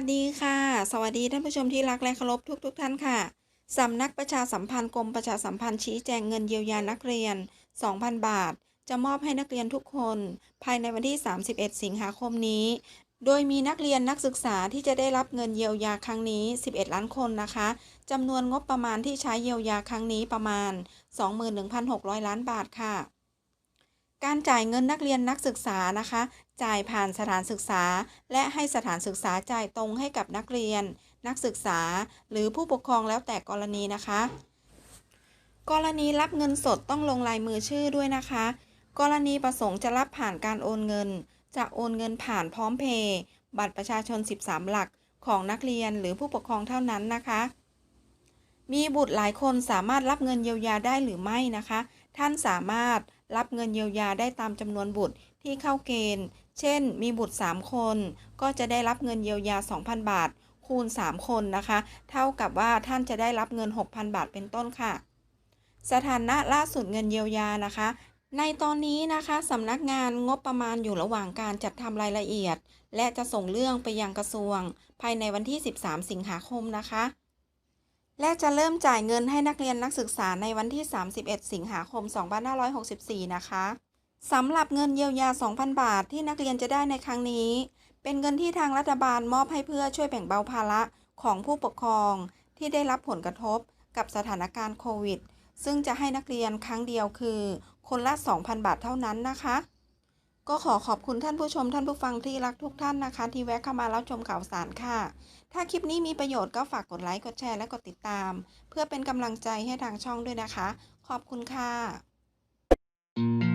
สดีค่ะ สวัสดีท่านผู้ชมที่รักและเคารพทุกทท่านค่ะ สำนักประชาสัมพันธ์กรมประชาสัมพันธ์ชี้แจงเงินเยียวยานักเรียน 2,000 บาท จะมอบให้นักเรียนทุกคน ภายในวันที่ 31 สิงหาคมนี้ โดยมีนักเรียนนักศึกษาที่จะได้รับเงินเยียวยาครั้งนี้ 11 ล้านคนนะคะจำนวนงบประมาณที่ใช้เยียวยาครั้งนี้ประมาณ 21,600 ล้านบาทค่ะ การจ่ายเงินนักเรียนนักศึกษานะคะ จ่ายผ่านสถานศึกษา และให้สถานศึกษาจ่ายตรงให้กับนักเรียน นักศึกษา หรือผู้ปกครองแล้วแต่กรณีนะคะ กรณีรับเงินสดต้องลงลายมือชื่อด้วยนะคะ กรณีประสงค์จะรับผ่านการโอนเงิน จะโอนเงินผ่านพร้อมเพย์บัตรประชาชน 13 หลักของนักเรียนหรือผู้ปกครองเท่านั้นนะคะ มีบุตรหลายคนสามารถรับเงินเยียวยาได้หรือไม่นะคะ ท่านสามารถรับเงินเยียวยาได้ตามจำนวนบุตรที่เข้าเกณฑ์ เช่น มีบุตร 3 คน ก็จะได้รับเงินเยียวยา 2,000 บาท คูณ 3 คนนะคะ เท่ากับว่าท่านจะได้รับเงิน 6,000 บาทเป็นต้นค่ะ สถานะล่าสุดเงินเยียวยานะคะ ในตอนนี้นะคะสำนักงานงบประมาณอยู่ระหว่างการจัดทำรายละเอียด และจะส่งเรื่องไปยังกระทรวง ภายในวันที่ 13 สิงหาคมนะคะ และจะเริ่มจ่ายเงินให้นักเรียนนักศึกษาในวันที่ 31 สิงหาคม 2564 นะคะสำหรับเงินเยียวยา 2,000 บาทที่นักเรียนจะได้ในครั้งนี้ เป็นเงินที่ทางรัฐบาลมอบให้เพื่อช่วยแบ่งเบาภาระของผู้ปกครอง ที่ได้รับผลกระทบกับสถานการณ์โควิด ซึ่งจะให้นักเรียนครั้งเดียวคือ คนละ 2,000 บาทเท่านั้นนะคะ ก็ขอขอบคุณท่านผู้ชมท่านผู้ฟังที่รักทุกท่านนะคะ ที่แวะเข้ามารับชมข่าวสารค่ะ ถ้าคลิปนี้มีประโยชน์ก็ฝากกดไลค์กดแชร์และกดติดตาม เพื่อเป็นกำลังใจให้ทางช่องด้วยนะคะ ขอบคุณค่ะ